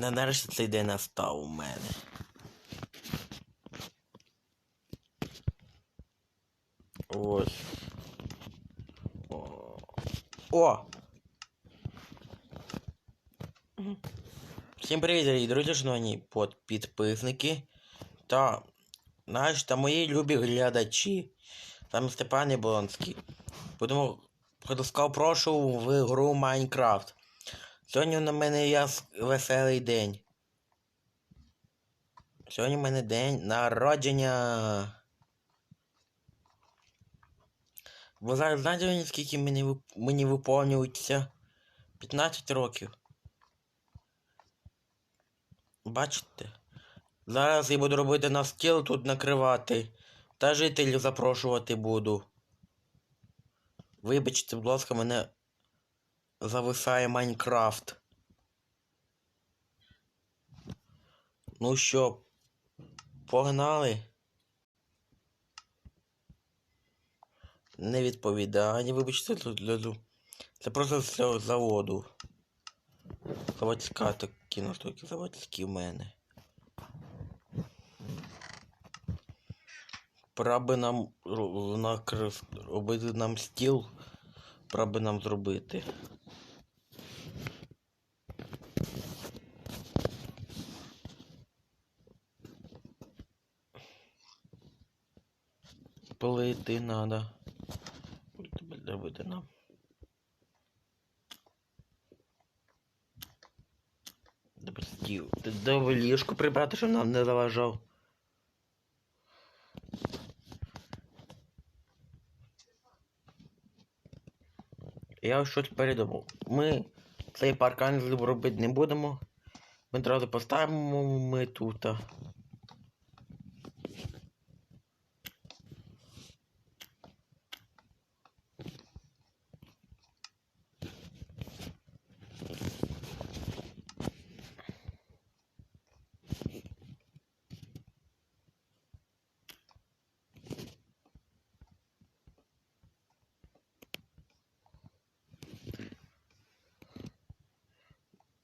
На- Нарешті цей день настав у мене. Ось. О. О! Всім привіт, дорогі друзі, шановні підписники та знаєш, та мої любі глядачі. Там Степан Яблонський. Будемо потискав прошу в гру Майнкрафт. Сьогодні на мене яс... веселий день. Сьогодні в мене день народження. Ви зараз знаєте, скільки мені, мені виповнюється? 15 років. Бачите? Зараз я буду робити на стіл тут накривати. Та жителів запрошувати буду. Вибачте, будь ласка, мене зависає Майнкрафт. Ну що, погнали? Не відповідає, вибачте, тут гляду. Це просто з цього заводу. Заводська такі настойки заводські в мене. Пора би нам ро- накр- робити нам стіл. Пора нам зробити. Плити. Буде робити нам. Добре, стіл. Добре ліжко прибрати, щоб нам не заважав. Я ось щось передумав. Ми цей паркан робити не будемо. Ми одразу поставимо ми тут.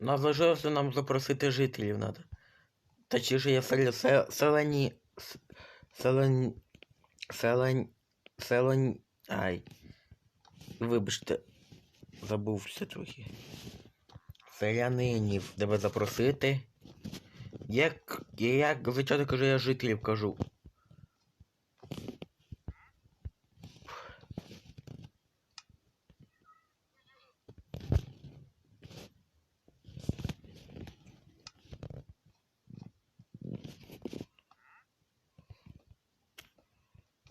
Залишилося нам запросити жителів надо. Точніше, я сел... се- селені... с- Селень... Селень... Селень... Ай. Вибачте. Забувся трохи. Селянинів тебе запросити. Як... Як звичайно кажу, я жителів кажу.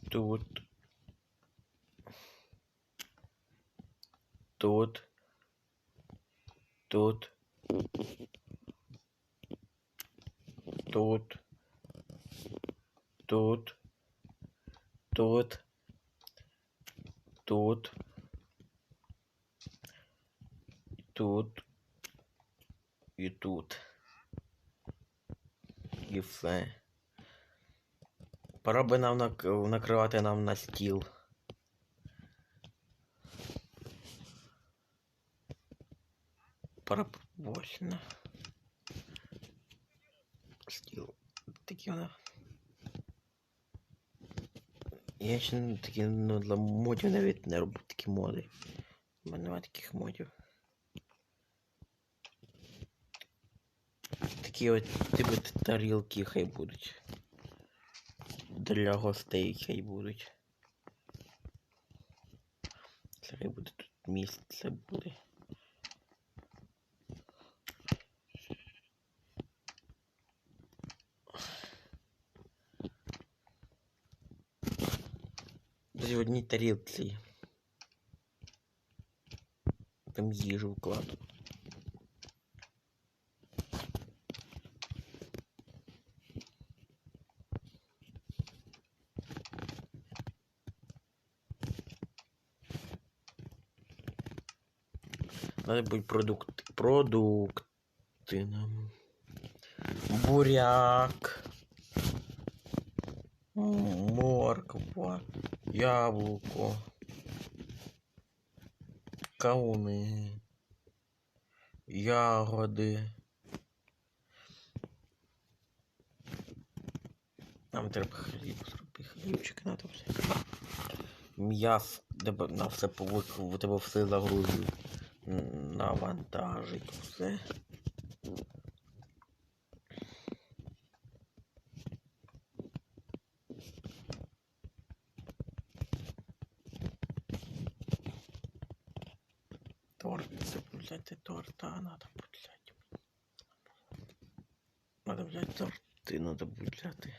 тут, тут, тут, тут, тут, тут, тут, тут і тут. І все. Пора би нам нак- накривати нам на стіл. Пора ось на. Стіл. Такі вона. Я ще такі ну, для модів навіть не роблю такі моди. У мене немає таких модів. Такі от типу тарілки хай будуть. Для гостей хай будуть. Це буде тут місце буде. Десь одній тарілці. Там їжу вкладу. Надо быть продукт. Продукты нам. Буряк. Морква. Яблуко. Кауни. ягоди. Нам треба хліб зробити. Хлібчик надо все. М'яс, тебе на все повик, у тебе все загрузив. Навантажить все. Торт, взяти торта, надо взяти. Надо взяти торти, надо взяти.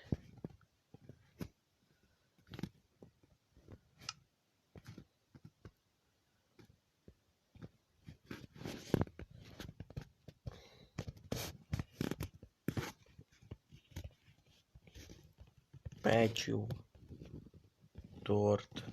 Печиво. Торт.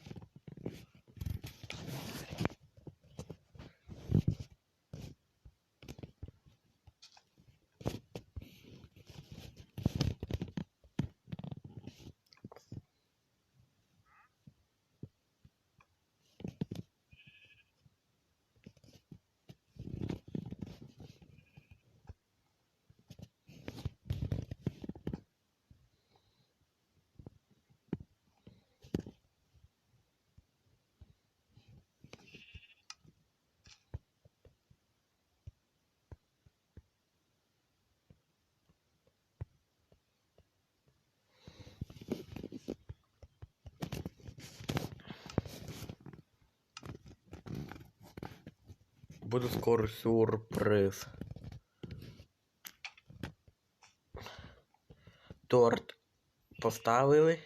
Буде скоро сюрприз. Торт поставили.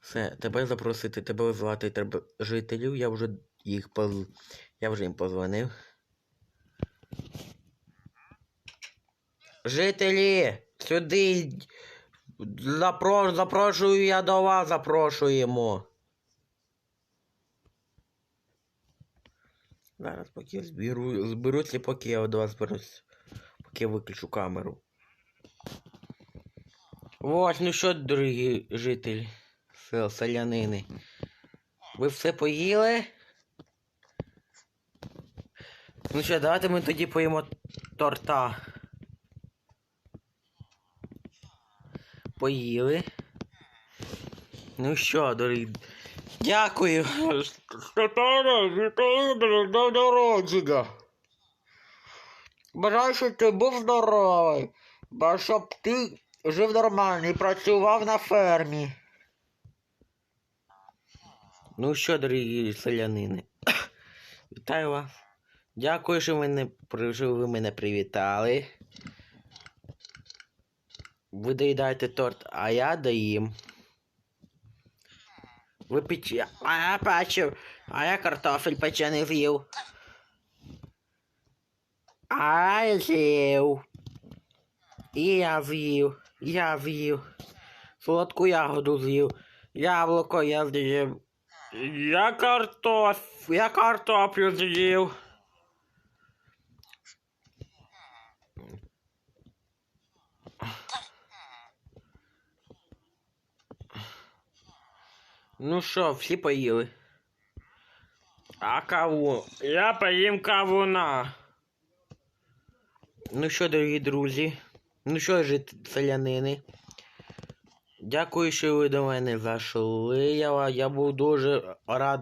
Все, тебе запросити, тебе звати треба жителів. Я вже їх поз... Я вже їм позвонив. Жителі! Сюди! Запро... Запрошую я до вас, запрошуємо. Зараз поки зберу, зберуться, поки я до вас зберусь. Поки я виключу камеру. Ось, ну що, дорогі жителі сел, селянини. Ви все поїли? Ну що, давайте ми тоді поїмо торта. Поїли. Ну що, дорогі. Дякую. Степане, вітаю до народження. Бажаю, щоб ти був здоровий. Бажаю, щоб ти жив нормально і працював на фермі. Ну що, дорогі селянини, вітаю вас. Дякую, що, мене, що ви мене привітали. Ви доїдаєте торт, а я доїм. Ви пече. А я бачив, а я картофель печений з'їв. А я з'їв. І я з'їв, я з'їв. Солодку ягоду з'їв. Яблуко я з'їв. Я картоф... Я картоплю з'їв. Ну що, всі поїли? А каву? Я поїм кавуна. Ну що, дорогі друзі? Ну що, жит селянини? Дякую, що ви до мене зайшли. Я, я був дуже рад.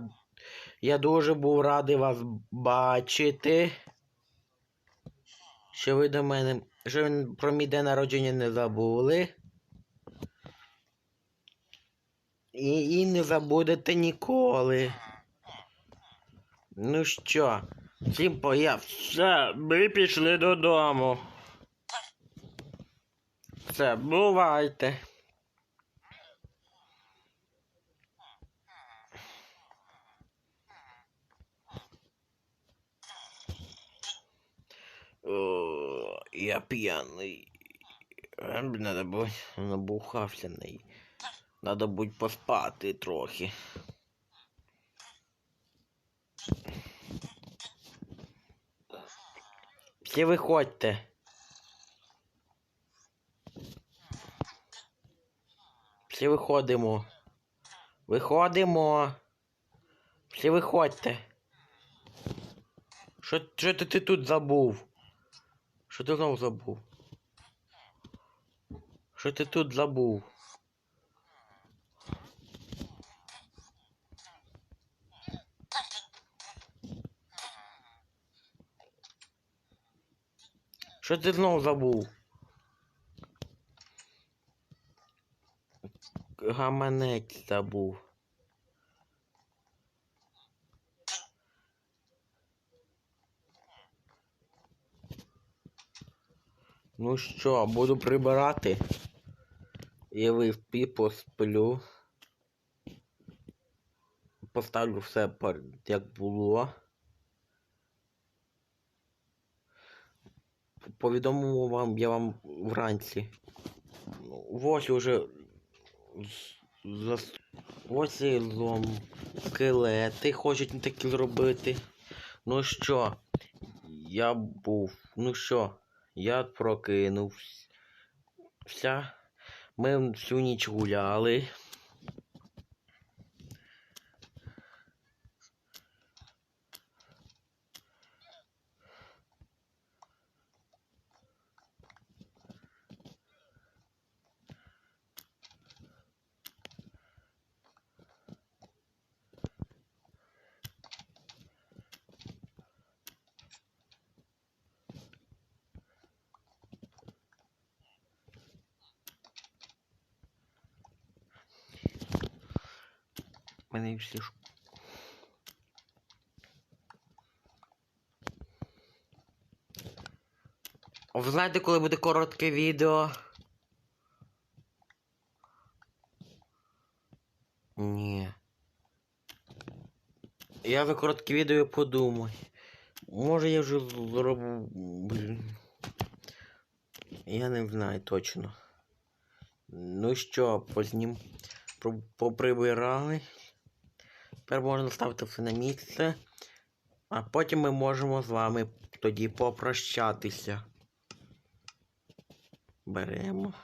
Я дуже був радий вас бачити. Що ви до мене. Що ви про мій день народження не забули. І, не забудете ніколи. Ну що, всім появ. Все, ми пішли додому. Все, бувайте. О, я пьяный. Надо бути набухався. Надо будь поспати трохи. Всі виходьте. Всі виходимо. Виходимо. Всі виходьте. Що, що ти тут забув? Що ти знову забув? Що ти тут забув? Що ти знову забув? Гаманець забув. Ну що, буду прибирати. І виспі посплю. Поставлю все як було. Повідомив вам я вам вранці. Ось уже зас- ось і злом скелети хочуть такі зробити. Ну що, я був. Ну що, я прокинувся. Ми всю ніч гуляли. Мене всі ж. Ви знаєте, коли буде коротке відео? Ні. Я за коротке відео подумаю. Може я вже зроблю. Я не знаю точно. Ну що, познім. Поприбирали. Тепер можна ставити все на місце. А потім ми можемо з вами тоді попрощатися. Беремо.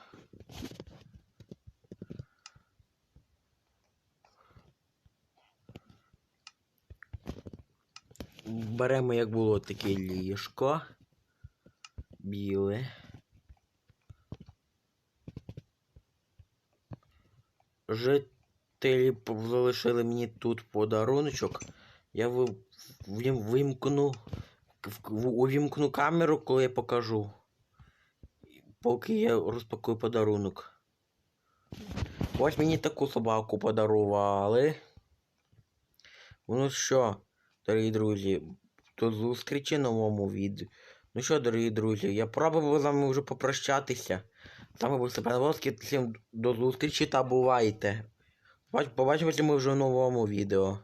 Беремо, як було таке ліжко. Біле. Жителі п- залишили мені тут подаруночок. Я вимкну, увімкну камеру, коли я покажу. Поки я розпакую подарунок. Ось мені таку собаку подарували. Ну що, дорогі друзі, до зустрічі новому відео. Ну що, дорогі друзі, я пробував з вами вже попрощатися. Вами був Степан Волський. Всім до зустрічі та бувайте. Побач- Побачимося ми вже в новому відео.